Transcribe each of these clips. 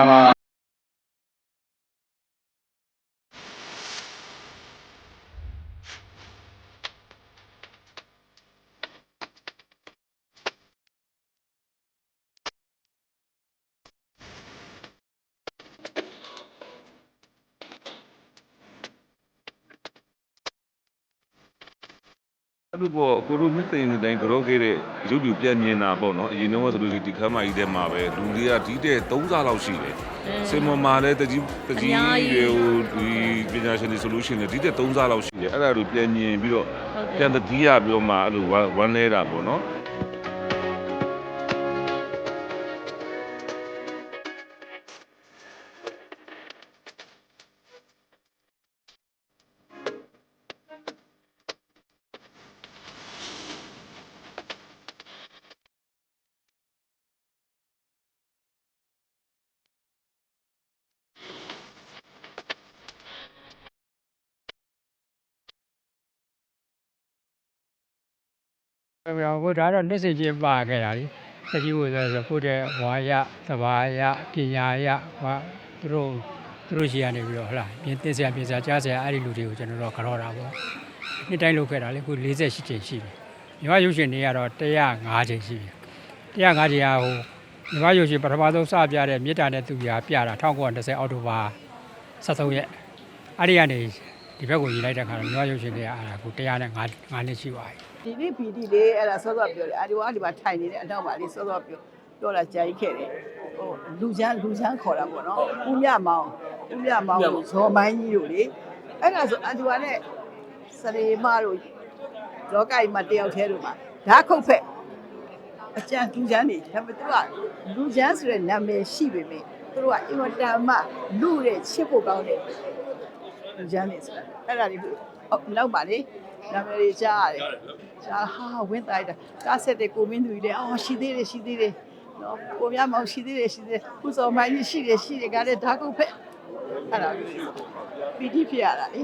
တာပါ အဲ့လိုပေါ့ကိုတို့နှစ်သိန်းတိုင်းကြောခဲ့တဲ့ရုပ်ပြပြမြင်တာပေါ့နော်အရင်တော့ဆိုလို့ရှိရင်ဒီခမ်းမကြီးထဲမှာပဲလူတွေကဒီတဲ့3စားလောက်ရှိတယ်စင်မမာလဲတကြီးတကြီးတွေဟိုဒီပညာရှင်တွေဆိုလို့ရှိရင်ဒီတဲ့3စားလောက်ရှိတယ်အဲ့ဒါတို့ပြန်မြင်ပြီးတော့ပြန်တတိယပြီးတော့မှအဲ့လိုဝမ်းလဲတာပေါ့နော် ပြောပြဘုရားတော့လက်စချင်းပါခဲ့တာလေတတိဝိဆိုဆိုဘုရားဝါယသဘာယပညာယဟာသူတို့သူတို့ရှိရနေပြီးတော့ဟလာပြင်သင်ဆရာပြင်ဆရာကြားဆရာအဲ့ဒီလူတွေကိုကျွန်တော်တို့ကြောတာပေါ့နှစ်တိုင်းလုပ်ခဲ့တာလေခု48ချိန်ရှိပြီညီမရုပ်ရှင်တွေကတော့105ချိန်ရှိပြီ105ချိန်ကဟိုညီမရုပ်ရှင်ပထမဆုံးစပြတဲ့မြေတားနဲ့သူပြပြတာ1920အောက်တိုဘာ73ရက်အဲ့ဒီကနေ ဒီဘက်ကိုရေးလိုက်တဲ့ခါတော့ညီမရုပ်ရှင်တွေကအဲ့ဒါကို105 5နှစ်ရှိပါပြီဒီနေ့ပီတိလေးအဲ့ဒါစောစောပြောတယ်အာဒီဝါဒီမှာထိုင်နေတဲ့အနောက်ပါလေးစောစောပြောပြောလာကြာကြီးခဲ့တယ်ဟိုလူချမ်းလူချမ်းခေါ်တာပေါ့နော်ဦးမြမောင်ဦးမြမောင်ကိုဇော်မိုင်းကြီးတို့လေအဲ့ဒါဆိုအာဒီဝါနဲ့စရေမတို့လောကကြီးမှာတယောက်တည်းတို့မှာဓာတ်ခုတ်ဖက်အကျန်လူချမ်းနေဒါပေမဲ့သူကလူချမ်းဆိုတဲ့နာမည်ရှိပေမဲ့သူတို့ကအင်မတန်မှလူတဲ့ချစ်ဖို့ကောင်းတဲ့ လူချမ်းနေဆိုတာအဲ့ဒါလေးဟုတ်နောက်ပါလေနာမည်တွေကြားရတယ်ရှာဟာဝင်းတိုင်းတာကားဆက်တဲ့ကိုမင်းသူကြီးတဲ့အော်ရှိသေးတယ်ရှိသေးတယ်နော်ကိုမြမောင်ရှိသေးတယ်ရှိသေးတယ်ခုစောမိုင်းကြီးရှိတယ်ရှိတယ်ကလည်းဓာတ်ကုတ်ဖက်အဲ့ဒါပီတိဖြစ်ရတာလေ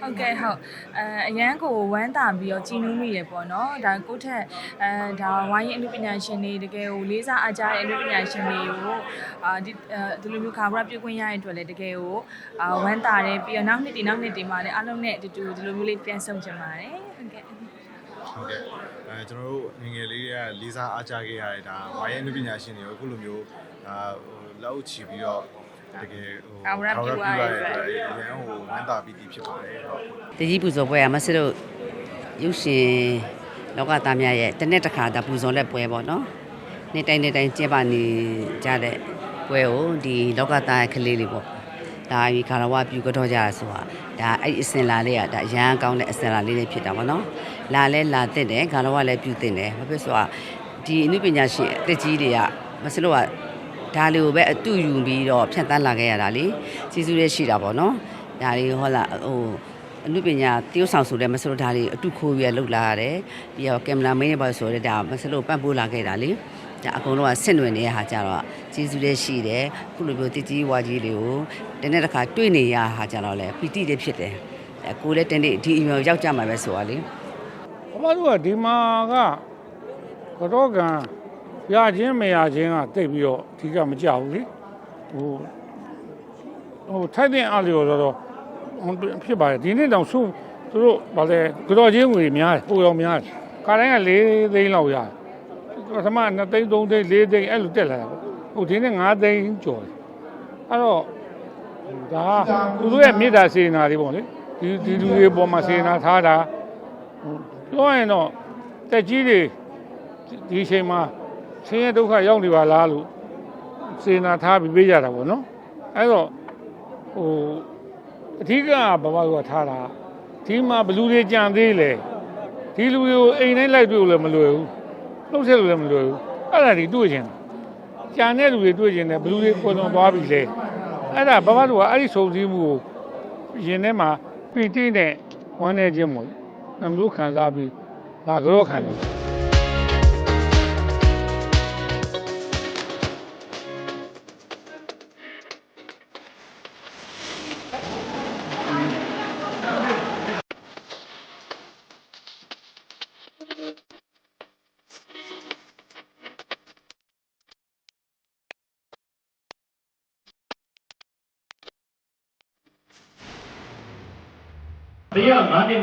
ဟုတ်ကဲ့ဟုတ်အဲအရန်ကိုဝမ်းသာပြီးတော့ကြည်နူးမိရပေါ့နော်ဒါကိုယ့်ထက်အဲဒါဝိုင်းရင်အမှုပညာရှင်တွေတကယ်ကိုလေးစားအားကြတဲ့အမှုပညာရှင်တွေကိုအာဒီအဲဒီလိုမျိုးခါရပြုတ်ခွင့်ရတဲ့အတွက်လည်းတကယ်ကိုအာဝမ်းသာတယ်ပြီးတော့နောက်နှစ်ဒီနောက်နှစ်ဒီမှာလည်းအားလုံးနဲ့အတူတူဒီလိုမျိုးလေးပြန်ဆောင်ချင်ပါတယ်ဟုတ်ကဲ့ဟုတ်ကဲ့အဲကျွန်တော်တို့ငယ်ငယ်လေးကလေးစားအားကြခဲ့ရတဲ့ဒါဝိုင်းရဲ့အနုပညာရှင်တွေကိုအခုလိုမျိုးအာဟိုလက်အုပ်ချီပြီးတော့ တကယ်ဟိုကာဝရပြုရတဲ့အတွက်အရန်ဟိုဝမ်းသာပီတိဖြစ်ပါတယ်ဟုတ်တကြီးပူဇော်ပွဲကမဆစ်တို့ရုပ်ရှင်လောကသားများရဲ့တစ်နေ့တစ်ခါဒါပူဇော်လက်ပွဲပေါ့နော်နေ့တိုင်းနေ့တိုင်းကျင်းပနေကြတဲ့ပွဲကိုဒီလောကသားရဲ့ကလေးလေးပေါ့ဒါဒီကာရဝပြုကတော့ကြရဆိုတာဒါအဲ့ဒီအစင်လာလေးကဒါရန်ကောင်းတဲ့အစင်လာလေးလေးဖြစ်တာပေါ့နော်လာလဲလာတဲ့တယ်ကာရဝလည်းပြုတဲ့တယ်ဘာဖြစ်ဆိုတာဒီအနုပညာရှင်အသက်ကြီးတွေကမဆစ်တို့က ဒါလေးကိုပဲအတူယူပြီးတော့ဖြတ်တန်းလာခဲ့ရတာလေစီစုရဲရှိတာပေါ့နော်ဒါလေးဟောလာဟိုအနုပညာတရုပ်ဆောင်ဆိုတဲ့မဆလို့ဒါလေးအတုခိုးရလောက်လာရတယ်ပြီးတော့ကင်မရာမင်းတွေပါဆိုတဲ့ဒါမဆလို့ပန့်ပိုးလာခဲ့တာလေဒါအကုန်လုံးကဆင့်နွယ်နေတဲ့ဟာကြတော့ကျေးဇူးလည်းရှိတယ်ခုလိုမျိုးတကြီးဝါကြီးလေးကိုတနေ့တစ်ခါတွေ့နေရဟာကြတော့လေပီတိလေးဖြစ်တယ်အဲကိုလည်းတနေ့ဒီအမျိုးရောက်ကြမှာပဲဆိုတာလေအမတို့ကဒီမှာကကတော့ကံ ရချင်းမရချင်းကတိတ်ပြီးတော့အဓိကမကြောက်ဘူးလေဟိုဟိုထိုက်တဲ့အားလျော်ဆိုတော့ဟိုဖြစ်ပါတယ်ဒီနေ့တောင်ဆုသူတို့ဗာလဲကြောချင်းငွေများတယ်ပိုရောများတယ်ခါတိုင်းက၄သိန်းလောက်ရတယ်ပထမ2သိန်း3သိန်း4သိန်းအဲ့လိုတက်လာတာပေါ့ဟိုဒီနေ့5သိန်းကျော်တယ်အဲ့တော့ဒါကသူတို့ရဲ့မေတ္တာစေနာတွေပေါ့လေဒီဒီလူတွေပေါ်မှာစေနာထားတာပြောရင်တော့တက်ကြီးတွေဒီအချိန်မှာ ဆင်းရဲဒုက္ခရောက်နေပါလားလို့စေနာထားပြီးပေးကြတာပေါ့နော်အဲ့တော့ဟိုအဓိကဘဘကထားတာဒီမှာဘလူတွေကြံသေးလေဒီလူတွေကိုအိမ်တိုင်းလိုက်တွေ့လို့လည်းမလွယ်ဘူးနှုတ်ဆက်လို့လည်းမလွယ်ဘူးအဲ့ဒါတွေတွေ့ချင်တာကြံတဲ့လူတွေတွေ့ချင်တယ်ဘလူတွေပုံတော်သွားပြီလေအဲ့ဒါဘဘတို့ကအဲ့ဒီစုံစည်းမှုကိုရင်ထဲမှာပီတိနဲ့ဝမ်းနေခြင်းမို့နှမျိုးခံစားပြီးဒါကြောခံတယ်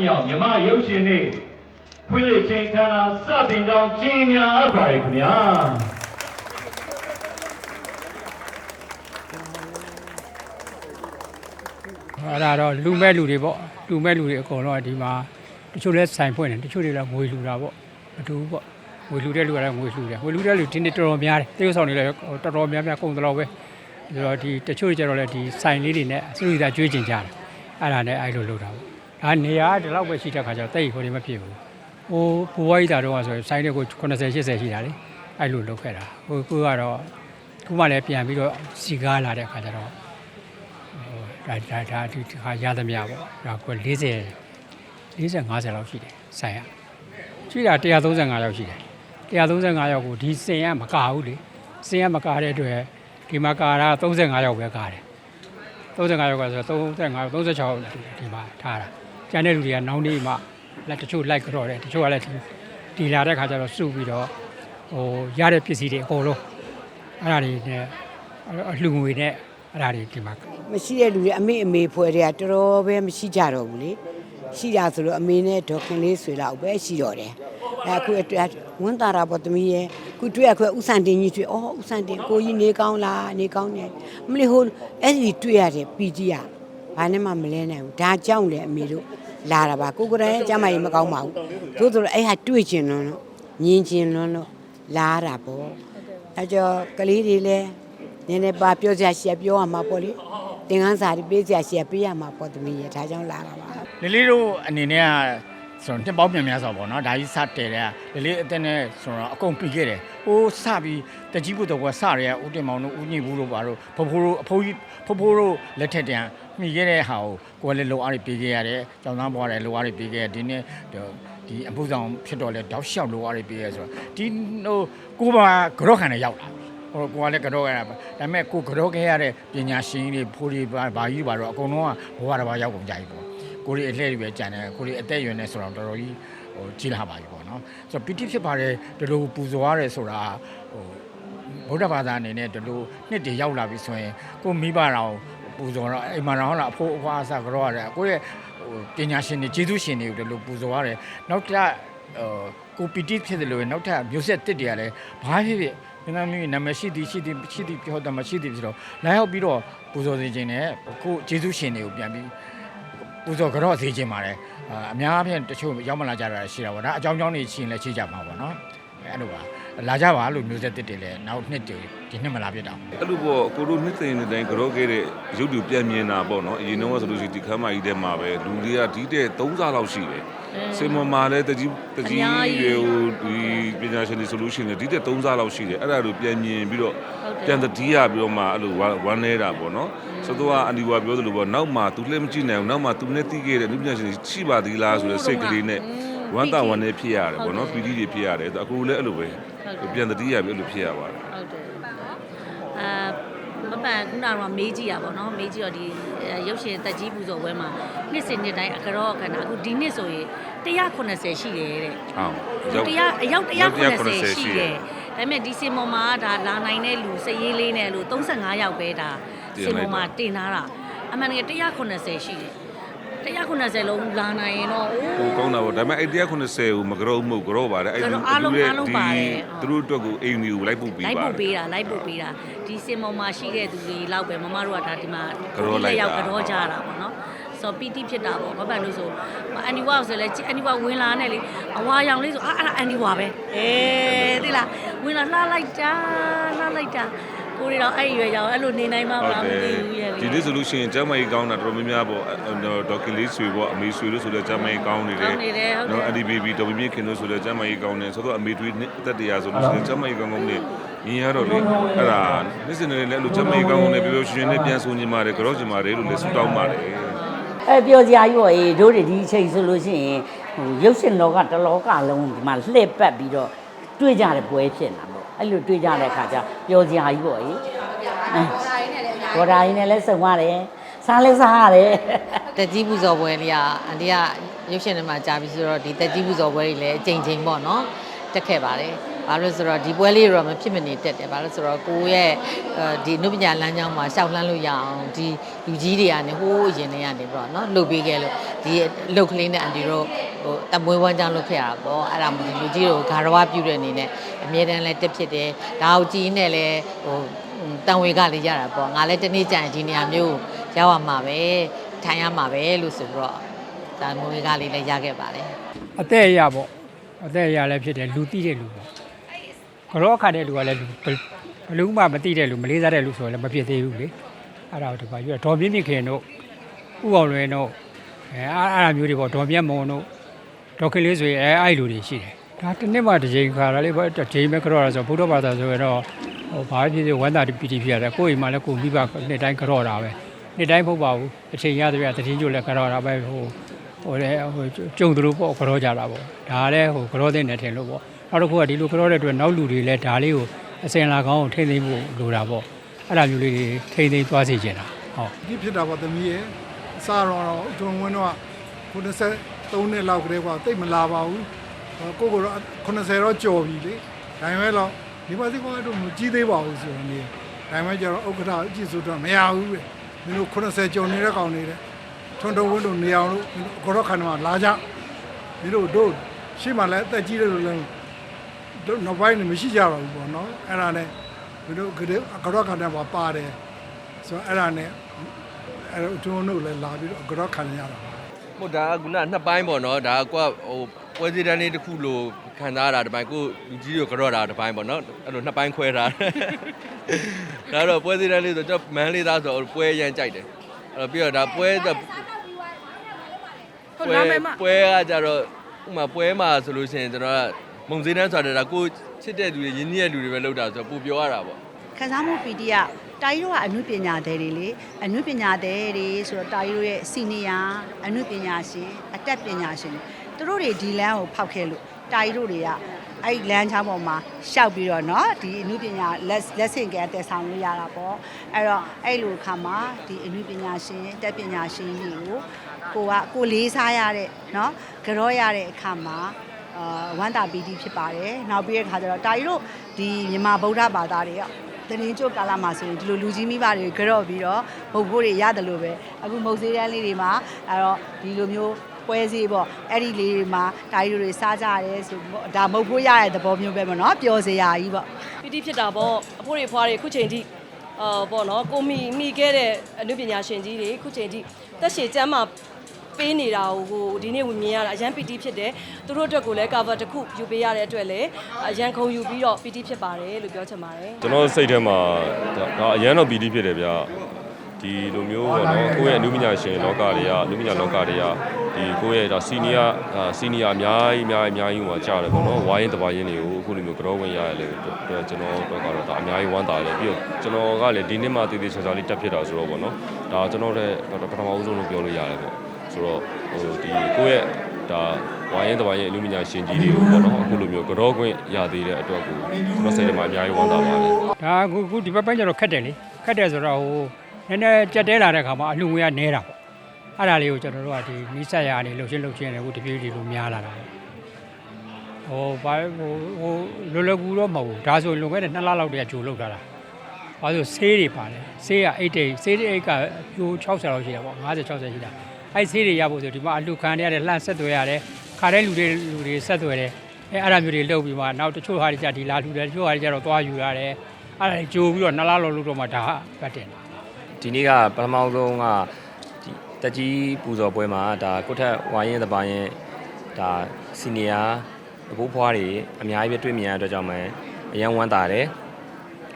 မြောက်မြမရုပ်ရှင်နေ့ဖွင့်လှစ်ချိန်ခါနာစတင်ကြောင်းကျင်းများအပ်ပါရခင်ဗျာအဲ့ဒါတော့လူမဲ့လူတွေပေါ့လူမဲ့လူတွေအကုန်လုံးကဒီမှာတချို့လဲဆိုင်ဖွင့်တယ်တချို့တွေလည်းငွေလူတာပေါ့မတူဘူးပေါ့ငွေလူတဲ့လူကလည်းငွေလူတယ်ငွေလူတဲ့လူဒီနေ့တော်တော်များတယ်တရုတ်ဆောင်တွေလည်းတော်တော်များများကုန်တယ်လို့ပဲဆိုတော့ဒီတချို့တွေကျတော့လည်းဒီဆိုင်လေးတွေနဲ့စုရိတာကျွေးကျင်ကြတယ်အဲ့ဒါနဲ့အဲ့လိုလုပ်တာပေါ့ ဒါနေရာဒီလောက်ပဲရှိတဲ့ခါကျတော့တိတ်ခေါ်နေမဖြစ်ဘူးဟိုဘူဝိုင်းတာတော့ဆိုဆိုင်တွေကို80 80ရှိတာလေအဲ့လိုလုပ်ခဲ့တာဟိုကိုကတော့ခုမှလည်းပြန်ပြီးတော့စီကားလာတဲ့ခါကျတော့ဒါဒါဒါဒီခါရသမျှပေါ့ဒါကွ40 40 50လောက်ရှိတယ်ဆိုင်ရရှိတာ135ရောက်ရှိတယ်135ရောက်ကိုဒီစင်ရမကာဘူးလေစင်ရမကာတဲ့အတွက်ဒီမှာကာတာ35ရောက်ပဲကာတယ်35ရောက်ကဆိုတော့35 36ရောက်ဒီမှာထားတာ ကျန်တဲ့လူတွေကနောင်နေမှလက်တချို့လိုက်ကြော့တယ်တချို့ကလည်းဒီဒီလာတဲ့ခါကျတော့စုပြီးတော့ဟိုရတဲ့ပစ္စည်းတွေအကုန်လုံးအဲ့ဒါတွေနဲ့အလှငွေနဲ့အဲ့ဒါတွေဒီမှာမရှိတဲ့လူတွေအမေအမေဖွဲ့တွေကတော်တော်ပဲမရှိကြတော့ဘူးလေရှိတာဆိုလို့အမေနဲ့ဒေါခင်လေးဆွေလောက်ပဲရှိတော့တယ်အဲအခုအတွက်ဝန်တာရာပေါ်သမီးရဲ့ခုတွေ့ရခွဲဥဆန်တင်ကြီးတွေ့အော်ဥဆန်တင်ကိုကြီးနေကောင်းလားနေကောင်းတယ်မလီဟိုအဲ့ဒီတွေ့ရတယ်ပီကြီးอ่ะဘာနဲ့မှမလဲနိုင်ဘူးဒါကြောင့်လေအမေတို့ လာတာပါကိုကိုယ်တိုင်ကျမကြီးမကောင်းပါဘူးသို့တော်အဲ့ဟာတွေ့ကျင်လွန်းလို့ညင်ကျင်လွန်းလို့လာတာပေါ့အဲကြောင့်ကလေးတွေလည်းနည်းနည်းပါပြောစရာရှိရပြောရမှာပေါ့လေသင်္ကန်းစာတွေပေးစရာရှိရပေးရမှာပေါ့သမီးရဒါကြောင့်လာတာပါလီလီတို့အနေနဲ့ကဆိုတော့နှစ်ပေါင်းပြန်များစွာပေါ့နော်ဒါကြီးစတယ်တဲ့လီလီအသက်နဲ့ဆိုတော့အကုန်ပြီးခဲ့တယ် ဟိုးစပြီးတကြီးဖို့တော့ကစရဲဦးတင်မောင်တို့ဦးညင်ဘူးတို့ပါတို့ဖဖိုးတို့အဖိုးကြီးဖဖိုးတို့လက်ထက်တန်းမိခဲ့တဲ့ဟာကိုကိုယ်လည်းလုံအားတွေပေးခဲ့ရတယ်ကျောင်းသားဘွားလည်းလုံအားတွေပေးခဲ့ရဒီနေ့ဒီအမှုဆောင်ဖြစ်တော့လဲတောက်လျှောက်လုံအားတွေပေးရဆိုတော့ဒီဟိုကိုပါကြော့ခံနဲ့ရောက်လာဟိုကိုကလည်းကြော့ရတာဒါပေမဲ့ကိုကြော့ခဲ့ရတဲ့ပညာရှင်တွေဖိုးတွေဘာကြီးပါတော့အကုန်လုံးကဘဝတစ်ပါးရောက်ကုန်ကြပြီပေါ့ကိုရီအလှည့်တွေပဲကြံတယ်ကိုရီအသက်အရွယ်နဲ့ဆိုတော့တော်တော်ကြီးဟိုကြီးလာပါပြီပေါ့ နော်ဆိုတော့ပီတိဖြစ်ပါတယ်ဒီလိုပူဇော်ရတယ်ဆိုတာဟိုဗုဒ္ဓဘာသာအနေနဲ့ဒီလိုနှစ်တည်ရောက်လာပြီဆိုရင်ကိုမိဘတော်ပူဇော်တော့အိမ်မှာတော့လားအဖိုးအဖွားအစကြောရတယ်ကိုယ့်ရဲ့ဟိုပညာရှင်တွေကျေးဇူးရှင်တွေကိုဒီလိုပူဇော်ရတယ်နောက်ထပ်ဟိုကိုပီတိဖြစ်တယ်လို့နောက်ထပ်မျိုးဆက်တစ်တွေကလည်းဘာဖြစ်ဖြစ်မင်းသမီးနာမည်ရှိသည်ရှိသည်ရှိသည်ပြောတယ်မရှိသည်ဖြစ်တော့လာရောက်ပြီးတော့ပူဇော်စေခြင်းနဲ့ကိုကျေးဇူးရှင်တွေကိုပြန်ပြီး ပူဇော်ကြော့သေးခြင်းပါတယ်အာအများအားဖြင့်တချို့ရောက်မလာကြတာရှိတာပေါ့ဒါအကြောင်းကြောင်းတွေရှိရင်လည်းရှိကြမှာပေါ့နော်အဲ့လိုပါလာကြပါလို့မျိုးဆက်တစ်တွေလည်းနောက်နှစ်တွေဒီနှစ်မလာဖြစ်တော့အဲ့လိုပေါ့ကိုတို့နှစ်သိန်းတိုင်းကြောခဲ့တဲ့ရုပ်တူပြန်မြင်တာပေါ့နော်အရင်တော့ဆိုလို့ရှိရင်ဒီခမ်းမကြီးထဲမှာပဲလူတွေကဒီတဲ့3စားလောက်ရှိတယ်စင်မမာလဲတကြီးတကြီးတွေကိုဒီပညာရှင်တွေဆိုလို့ရှိရင်ဒီတဲ့3စားလောက်ရှိတယ်အဲ့ဒါတို့ပြန်မြင်ပြီးတော့ ပြန်တတိယပြီးတော့မှအဲ့လိုဝမ်းနေတာပေါ့နော်ဆိုတော့အန်ဒီဝါပြောသလိုပေါ့နောက်မှ तू လည်းမကြည့်နိုင်ဘူးနောက်မှ तू နဲ့တီးခဲ့တဲ့လူပညာရှင်တွေရှိပါသေးလားဆိုတဲ့စိတ်ကလေးနဲ့ဝမ်းတာဝမ်းနေဖြစ်ရတယ်ပေါ့နော်ပီတိတွေဖြစ်ရတယ်အခုလည်းအဲ့လိုပဲပြန်တတိယပြီးအဲ့လိုဖြစ်ရပါတယ်ဟုတ်တယ်အာမပန်ခုနကတော့မေးကြည့်ရပါတော့မေးကြည့်တော့ဒီရုပ်ရှင်တက်ကြီးပူဇော်ပွဲမှာနှစ်စဉ်နှစ်တိုင်းအကြောအခဏအခုဒီနှစ်ဆိုရင်180ရှိတယ်တဲ့ဟုတ်တရားအယောက်180 180ရှိတယ် ဒါပေမဲ့ဒီစင်ပေါ်မှာဒါလာနိုင်တဲ့လူစည်ရေးလေးနဲ့လို့35ယောက်ပဲဒါစင်ပေါ်မှာတင်ထားတာအမှန်တကယ်180ရှိတယ်180လုံးလာနိုင်ရင်တော့အိုးဟိုကောင်းတာပေါ့ဒါပေမဲ့အဲ့190ကိုမကြောမှုကြောပါတယ်အဲ့ကြောအားလုံးအားလုံးပါတယ်သူတို့အတွက်ကိုအိမ်တွေကိုလိုက်ပို့ပေးလိုက်ပါပို့ပေးတာလိုက်ပို့ပေးတာဒီစင်ပေါ်မှာရှိတဲ့သူတွေလောက်ပဲမမတို့ကဒါဒီမှာကြောလိုက်တာရောက်ကြောကြတာပေါ့နော် ဆိုတော့ပီတိဖြစ်တာပေါ့မပန်လို့ဆိုအန်ဒီဝါဆိုလဲအန်ဒီဝါဝင်လာနဲ့လေအဝါရောင်လေးဆိုအာအဲ့ဒါအန်ဒီဝါပဲအေးသိလားဝင်လာလှလိုက်တာလှလိုက်တာကိုရီတော့အဲ့ဒီရွယ်ရောက်အဲ့လိုနေနိုင်မှာဟုတ်မတသိယ်ဘူးရဲ့လေဒီနေ့ဆိုလို့ရှိရင်ကျမ်းမကြီးကောင်းတာတော်တော်များများပေါ့ဒေါက်ကလေးဆွေပေါ့အမေဆွေလို့ဆိုလဲကျမ်းမကြီးကောင်းနေတယ်ကောင်းနေတယ်ဟုတ်တယ်နော်အဒီဘေဘီဒေါ်မမြင့်ခင်လို့ဆိုလဲကျမ်းမကြီးကောင်းတယ်ဆိုတော့အမေတွေးအသက်တရာဆိုလို့ရှိရင်ကျမ်းမကြီးကောင်းကောင်းနဲ့ရင်ရတော့လေအဲ့ဒါနေ့စဉ်နဲ့လည်းအဲ့လိုကျမ်းမကြီးကောင်းကောင်းနဲ့ပြောပြောရှင်ရှင်နဲ့ပြန်ဆိုညီမာတယ်ကြောချင်ပါတယ်လို့လည်းဆုတောင်းပါတယ် အဲပြောစရာကြီးပေါ့အေးတို့တွေဒီအချိန်ဆိုလို့ရှိရင်ဟိုရုပ်ရှင်လောကတစ်လောကလုံးဒီမှာလှည့်ပတ်ပြီးတော့တွေ့ကြတဲ့ပွဲဖြစ်နေတာပေါ့အဲ့လိုတွေ့ကြတဲ့အခါကျပြောစရာကြီးပေါ့အေးဘော်ဒါရင်းနဲ့လည်းစုံရတယ်စားလဲစားရတယ်တက်ကြီးပူဇော်ပွဲလေးကအန်တီကရုပ်ရှင်ထဲမှာကြာပြီဆိုတော့ဒီတက်ကြီးပူဇော်ပွဲတွေလည်းအချိန်ချင်းပေါ့နော်တက်ခဲ့ပါတယ် ဘာလို့ဆိုတော့ဒီပွဲလေးတော့မဖြစ်မနေတက်တယ်ဘာလို့ဆိုတော့ကိုရဲ့ဒီနုပညာလမ်းကြောင်းမှာရှောက်လှမ်းလို့ရအောင်ဒီလူကြီးတွေကနေဟိုးအရင်တွေကနေပေါ့နော်လှုပ်ပေးခဲ့လို့ဒီလှုပ်ကလေးနဲ့အန်တီတို့ဟိုတမွေးဝမ်းကြောင်းလှုပ်ခဲ့တာပေါ့အဲ့ဒါမှဒီလူကြီးတို့ဂါရဝပြုတဲ့အနေနဲ့အမြဲတမ်းလဲတက်ဖြစ်တယ်ဒါကိုကြည်နေလဲဟိုတန်ဝေကလေးရတာပေါ့ငါလဲတနေ့ကြရင်ဒီနေရာမျိုးရောက်ရမှာပဲထိုင်ရမှာပဲလို့ဆိုပြီးတော့တန်ဝေကလေးလည်းရခဲ့ပါတယ်အသက်အရပေါ့အသက်အရလည်းဖြစ်တယ်လူတိတဲ့လူပေါ့ ကြောခါတဲ့လူကလည်းလူဘယ်လူမှမတိတဲ့လူမလေးစားတဲ့လူဆိုရင်လည်းမဖြစ်သေးဘူးလေအဲ့ဒါကိုဒီပါယူဒေါ်မြင့်မြင့်ခင်တို့ဥအောင်လွင်တို့အဲအဲ့အဲ့ဒါမျိုးတွေပေါ့ဒေါ်မြတ်မုံတို့ဒေါ်ခင်လေးဆိုရင်အဲအဲ့လူတွေရှိတယ်ဒါတစ်နှစ်မှတစ်ချိန်ခါတာလေးပေါ့တစ်ချိန်ပဲကြောတာဆိုဘုဒ္ဓဘာသာဆိုရင်တော့ဟိုဘာဖြစ်ဖြစ်ဝမ်းသာပီတိဖြစ်ရတယ်ကိုယ့်အိမ်မှာလည်းကိုယ်မိဘနှစ်တိုင်းကြောတာပဲနှစ်တိုင်းမဟုတ်ပါဘူးအချိန်ရတဲ့တတိကျလည်းကြောတာပဲဟိုဟိုလည်းဟိုကျုံသူတို့ပေါ့ကြောကြတာပေါ့ဒါလည်းဟိုကြောတဲ့နေတယ်လို့ပေါ့ နောက်တစ်ခုကဒီလိုကြောတဲ့အတွက်နောက်လူတွေလည်းဒါလေးကိုအစင်လာကောင်းကိုထိမ့်သိမ့်ဖို့လိုတာပေါ့အဲ့ဒါမျိုးလေးတွေထိမ့်သိမ့်သွားစေချင်တာဟုတ်ဒီဖြစ်တာပေါ့သမီးရဲ့အစားတော့အတွင်ဝင်းတော့93နှစ်လောက်ကလေးကတိတ်မလာပါဘူးကိုကိုတော့80တော့ကြော်ပြီလေဒါပေမဲ့တော့ဒီပါစီကတော့မကြည့်သေးပါဘူးဆိုတော့နေဒါပေမဲ့ကျတော့ဥက္ကဋ္ဌအကြည့်ဆိုတော့မရဘူးပဲမင်းတို့80ကျော်နေတဲ့ကောင်နေတယ်ထွန်းတော်ဝင်းတို့နေအောင်လို့ကိုတော့ခန္ဓာမှာလာကြမင်းတို့တို့ရှေ့မှာလည်းအသက်ကြီးတယ်လို့လည်းတို့ နောက်ပိုင်းလည်းမရှိကြပါဘူးပေါ့နော်အဲ့ဒါနဲ့မင်းတို့ကတော့ခန္ဓာမှာပါတယ်ဆိုတော့အဲ့ဒါနဲ့အဲ့တော့ကျွန်တော်တို့လည်းလာပြီးတော့ကြောက်ခံရတာဟုတ်ဒါကခုနနှစ်ပိုင်းပေါ့နော်ဒါကကိုကဟိုပွဲစည်းတန်းလေးတစ်ခုလို့ခံစားရတာတစ်ပိုင်းကိုလူကြီးတို့ကြော့တာတစ်ပိုင်းပေါ့နော်အဲ့လိုနှစ်ပိုင်းခွဲထားဒါတော့ပွဲစည်းတန်းလေးဆိုတော့မန်းလေးသားဆိုပွဲရမ်းကြိုက်တယ်အဲ့တော့ပြီးတော့ဒါပွဲဆိုပွဲပွဲကကြတော့ဥမာပွဲမှာဆိုလို့ရှိရင်ကျွန်တော်က မုံစည်းတန်းဆိုတာဒါကိုချစ်တဲ့လူတွေရင်းနှီးတဲ့လူတွေပဲလောက်တာဆိုတော့ပူပြောရတာပေါ့ ခံစားမှုပီတိကတာရီတို့ကအနုပညာသည်တွေလေအနုပညာသည်တွေဆိုတော့တာရီတို့ရဲ့စီနီယာအနုပညာရှင်အတက်ပညာရှင်တွေသူတို့တွေဒီလမ်းကိုဖောက်ခဲ့လို့တာရီတို့တွေကအဲ့ဒီလမ်းချောင်းပေါ်မှာရှောက်ပြီးတော့เนาะဒီအနုပညာလက်လက်ဆင့်ကဲတက်ဆောင်လို့ရတာပေါ့အဲ့တော့အဲ့လိုအခါမှာဒီအနုပညာရှင်တက်ပညာရှင်တွေကိုကိုကကိုလေးစားရတဲ့เนาะကြောရတဲ့အခါမှာ အာဝန္တာပီတိဖြစ်ပါတယ်။နောက်ပြီးတဲ့ခါကျတော့တာရီတို့ဒီမြန်မာဗုဒ္ဓဘာသာတွေကတရင်ကျုပ်ကာလမှာဆိုရင်ဒီလိုလူကြီးမိဘတွေကြော့ပြီးတော့မုတ်ဖိုးတွေရတယ်လို့ပဲအခုမုတ်သေးတန်းလေးတွေမှာအဲတော့ဒီလိုမျိုးပွဲစည်းပေါ့အဲ့ဒီလေးတွေမှာတာရီတို့တွေစားကြရဲဆိုပေါ့ဒါမုတ်ဖိုးရတဲ့သဘောမျိုးပဲပေါ့နော်ပျော်စရာကြီးပေါ့ပီတိဖြစ်တာပေါ့အဖိုးတွေဖွားတွေခုချိန်ထိအာပေါ့နော်ကိုမီမိခဲ့တဲ့အနုပညာရှင်ကြီးတွေခုချိန်ထိတက်ရှည်ကျမ်းမှာ ပေးနေတာကိုဒီနေ့ဝင်မြင်ရတာအရန်ပီတိဖြစ်တယ်သူတို့အတွက်ကိုလည်း cover တစ်ခုယူပေးရတဲ့အတွက်လည်းအရန်ခုံယူပြီးတော့ပီတိဖြစ်ပါတယ်လို့ပြောချင်ပါတယ်ကျွန်တော်စိတ်ထဲမှာဒါဒါအရန်တော့ပီတိဖြစ်တယ်ဗျာဒီလိုမျိုးပေါ့နော်ကိုယ့်ရဲ့အနုပညာရှင်လောကတွေကအနုပညာလောကတွေကဒီကိုယ့်ရဲ့ဒါစီနီယာစီနီယာအများကြီးအများကြီးအများကြီးဟိုမှာကြားတယ်ပေါ့နော်ဝိုင်းရင်တပါရင်တွေကိုအခုလိုမျိုးကြောဝင်ရရလေကျွန်တော်တို့ကတော့ဒါအများကြီးဝမ်းသာတယ်ပြီးတော့ကျွန်တော်ကလည်းဒီနှစ်မှတည်တည်ချာချာလေးတက်ဖြစ်တာဆိုတော့ပေါ့နော်ဒါကျွန်တော်တဲ့ပထမဦးဆုံးလို့ပြောလို့ရတယ်ပေါ့ ဆိုတော့ဟိုဒီကိုယ့်ရဲ့ဒါဝိုင်းရင်တပါရင်အနုပညာရှင်ကြီးတွေကိုပေါ့နော်အခုလိုမျိုးကြောခွင့်ရသေးတဲ့အတွက်ကိုကျွန်တော်စိတ်ထဲမှာအများကြီးဝမ်းသာပါတယ်ဒါအခုခုဒီဘက်ပိုင်းကျတော့ခက်တယ်လေခက်တယ်ဆိုတော့ဟိုနည်းနည်းကြက်တဲလာတဲ့ခါမှာအလှငွေကနဲတာပေါ့အဲ့ဒါလေးကိုကျွန်တော်တို့ကဒီနိစ္စရာနေလှုပ်ရှင်းလှုပ်ရှင်းနေအခုတပြေးပြေးလိုများလာတာဟိုဘာဟိုဟိုလွယ်လွယ်ကူတော့မဟုတ်ဘူးဒါဆိုလွန်ခဲ့တဲ့2လလောက်တည်းကဂျိုလောက်တာလားဘာလို့ဆေးတွေပါတယ်ဆေးကအိတ်တိတ်ဆေးတွေအိတ်ကပြို60လောက်ရှိတာပေါ့50 60ရှိတာ အဲ့ဆေးတွေရဖို့ဆိုဒီမှာအလှခံရတဲ့လှန့်ဆက်သွယ်ရတယ်ခါတဲ့လူတွေလူတွေဆက်သွယ်တယ်အဲအဲ့ဒါမျိုးတွေလုပ်ပြီးမှနောက်တချို့ဟာတွေကြဒီလာလှူတယ်တချို့ဟာတွေကြတော့သွားယူရတယ်အဲ့ဒါကြိုပြီးတော့နှစ်လလောက်လုပ်တော့မှဒါကတ်တင်တာဒီနေ့ကပထမဆုံးကဒီတက်ကြီးပူဇော်ပွဲမှာဒါကိုထက်ဝိုင်းရင်တပိုင်းရင်ဒါစီနီယာအဖိုးဖွားတွေအများကြီးပဲတွေ့မြင်ရတဲ့အတွက်ကြောင့်ပဲအရန်ဝမ်းသာတယ်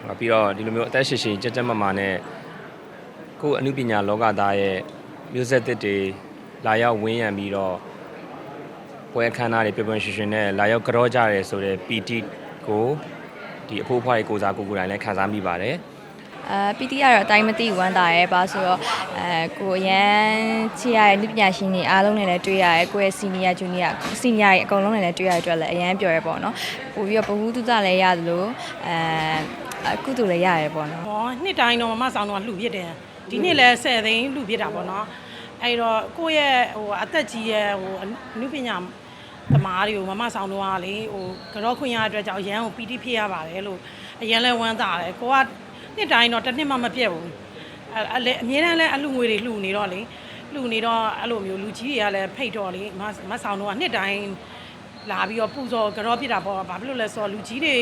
ဟောပြီးတော့ဒီလိုမျိုးအသက်ရှင်ရှင်ကြက်ကြက်မမာနဲ့ကိုယ်အမှုပညာလောကသားရဲ့ မျိုးဆက်သစ်တွေလာရောက်ဝင်းရံပြီးတော့ပွဲအခမ်းအနားတွေပြပွင့်ရှင်ရှင်နဲ့လာရောက်ကြောကြရဲဆိုတဲ့ PT ကိုဒီအဖိုးဖွားရဲ့ကိုစားကိုကိုယ်တိုင်လည်းခံစားမိပါတယ်အဲပီတီကတော့အတိုင်းမသိဝမ်းသာရဲပါဆိုတော့အဲကိုအရန်ချစ်ရတဲ့လူပညာရှင်တွေအားလုံးနဲ့လည်းတွေ့ရတယ်ကိုယ့်ရဲ့စီနီယာဂျူနီယာစီနီယာတွေအကုန်လုံးနဲ့လည်းတွေ့ရတဲ့အတွက်လည်းအရန်ပျော်ရပေါ့နော်ပို့ပြီးတော့ဘ ഹു တုတလည်းရတယ်လို့အဲအခုတူလည်းရရဲပေါ့နော်ဟောနှစ်တိုင်းတော့မမဆောင်တော့လှူဖြစ်တယ် ဒီနှစ်လဲ10သိန်းလှူဖြစ်တာပေါ့နော်အဲ့တော့ကိုယ့်ရဲ့ဟိုအသက်ကြီးရဲ့ဟိုအနုပညာသမားတွေကိုမမဆောင်တော့ကလေဟိုကတော့ခွင့်ရတဲ့အတွက်ကြောင့်အရန်ကိုပီတိဖြစ်ရပါတယ်လို့အရန်လဲဝမ်းသာတယ်ကိုကနှစ်တိုင်းတော့တစ်နှစ်မှမပြတ်ဘူးအဲအဲ့လေအမြဲတမ်းလဲအလှငွေတွေလှူနေတော့လေလှူနေတော့အဲ့လိုမျိုးလူကြီးတွေကလည်းဖိတ်တော့လေမမဆောင်တော့ကနှစ်တိုင်းလာပြီးတော့ပူဇော်ကြောဖြစ်တာပေါ့ဘာဖြစ်လို့လဲဆိုတော့လူကြီးတွေ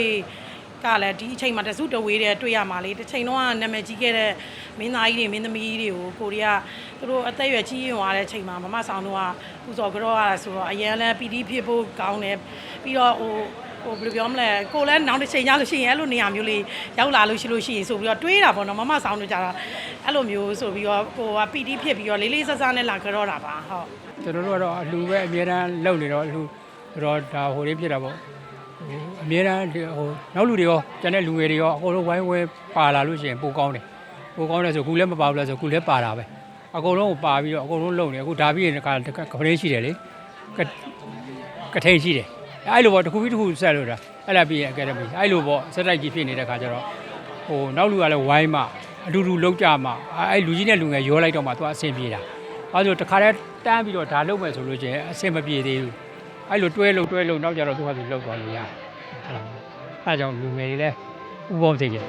ကလည်းဒီအချိန်မှာတစုတဝေးတဲ့တွေ့ရမှာလေတစ်ချိန်တော့ကနာမည်ကြီးခဲ့တဲ့မင်းသားကြီးတွေမင်းသမီးတွေကိုကိုရီးယားသူတို့အသက်အရွယ်ကြီးရင်သွားတဲ့အချိန်မှာမမဆောင်တော့ကပူဇော်ကြောရတာဆိုတော့အရန်လဲပီတိဖြစ်ဖို့ကောင်းတယ်ပြီးတော့ဟိုဟိုဘယ်လိုပြောမလဲကိုလည်းနောက်တစ်ချိန်ရောက်လို့ရှိရင်အဲ့လိုနေရာမျိုးလေးရောက်လာလို့ရှိလို့ရှိရင်ဆိုပြီးတော့တွေးတာပေါ့နော်မမဆောင်တို့ကြတာအဲ့လိုမျိုးဆိုပြီးတော့ကိုကပီတိဖြစ်ပြီးတော့လေးလေးဆဆနဲ့လာကြတော့တာပါဟုတ်ကျွန်တော်တို့ကတော့အလှပဲအများတန်းလုပ်နေတော့အလှတော့ဒါဟိုလေးဖြစ်တာပေါ့ဟို အများတန်းဒီဟိုနောက်လူတွေရောကျန်တဲ့လူငယ်တွေရောအကုန်လုံးဝိုင်းဝဲပါလာလို့ရှိရင်ပိုကောင်းတယ်ပိုကောင်းတယ်ဆိုခုလည်းမပါဘူးလားဆိုခုလည်းပါတာပဲအကုန်လုံးကိုပါပြီးတော့အကုန်လုံးလုပ်နေအခုဒါပြီးရင်ကကပရင်းရှိတယ်လေကကထိန်ရှိတယ်အဲ့လိုပေါ့တစ်ခုပြီးတစ်ခုဆက်လို့တာအဲ့ဒါပြီးရင်အကယ်ဒမီအဲ့လိုပေါ့စက်တိုက်ကြီးဖြစ်နေတဲ့ခါကျတော့ဟိုနောက်လူကလည်းဝိုင်းမှအတူတူလောက်ကြမှအဲ့လူကြီးနဲ့လူငယ်ရောလိုက်တော့မှသူကအဆင်ပြေတာအဲဒါဆိုတခါတည်းတန်းပြီးတော့ဒါလုပ်မယ်ဆိုလို့ချင်းအဆင်မပြေသေးဘူးအဲလိုတွဲလို့တွဲလို့နောက်ကြတော့သူကသူလောက်သွားလို့ရတယ် အဲဒါကြောင့်လူငယ်တွေလည်းဥပုံသိကြတယ်